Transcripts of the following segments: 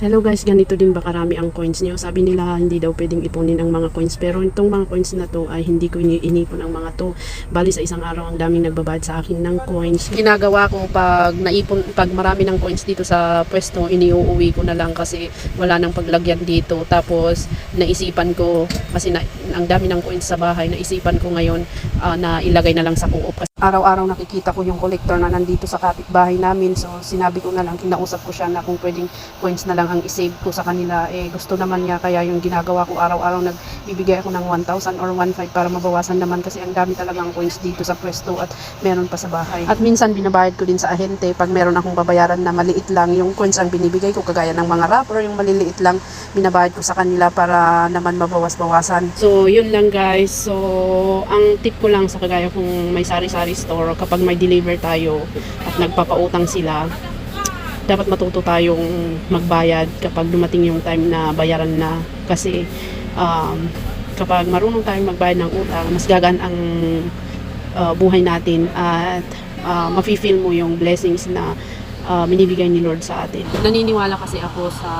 Hello guys, ganito din ba karami ang coins niyo? Sabi nila hindi daw pwedeng ipunin ang mga coins pero itong mga coins na to ay hindi ko ini- inipon ang mga to. Bali sa isang araw ang daming nagbabayad sa akin ng coins. Ginagawa ko pag naipon pag marami ng coins dito sa pwesto, iniuuwi ko na lang kasi wala nang paglagyan dito. Tapos naisipan ko kasi na, ang dami ng coins sa bahay, naisipan ko ngayon ah, na ilagay na lang sa co-op. Araw-araw nakikita ko yung collector na nandito sa kapitbahay namin. So sinabi ko na lang, kinausap ko siya na kung pwedeng coins na lang ang isave ko sa kanila. Eh gusto naman niya kaya yung ginagawa ko araw-araw nagbibigay ako ng 1,000 or 1,500 para mabawasan naman kasi ang dami talagang coins dito sa pwesto at meron pa sa bahay. At minsan binabayad ko din sa ahente pag meron akong babayaran na maliit lang yung coins ang binibigay ko kagaya ng mga wrapper yung maliliit lang binabayad ko sa kanila para naman mabawas-bawasan. So yun lang guys. So ang tip ko lang sa kagaya kung may sari-sari store kapag may deliver tayo at nagpapautang sila dapat matuto tayong magbayad kapag dumating yung time na bayaran na kasi um, kapag marunong tayong magbayad ng utang mas gagaan ang uh, buhay natin at uh, mafe-feel mo yung blessings na uh, binibigay ni Lord sa atin. Naniniwala kasi ako sa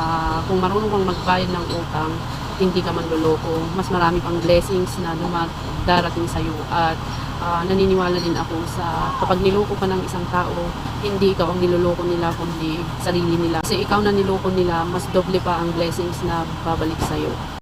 kung marunong kang magbayad ng utang hindi ka manloloko. Mas marami pang blessings na dumat darating sa iyo at ah, naniniwala din ako sa kapag niloko ka ng isang tao, hindi ikaw ang niloloko nila kundi sarili nila. Kasi ikaw na niloko nila, mas doble pa ang blessings na babalik sa iyo.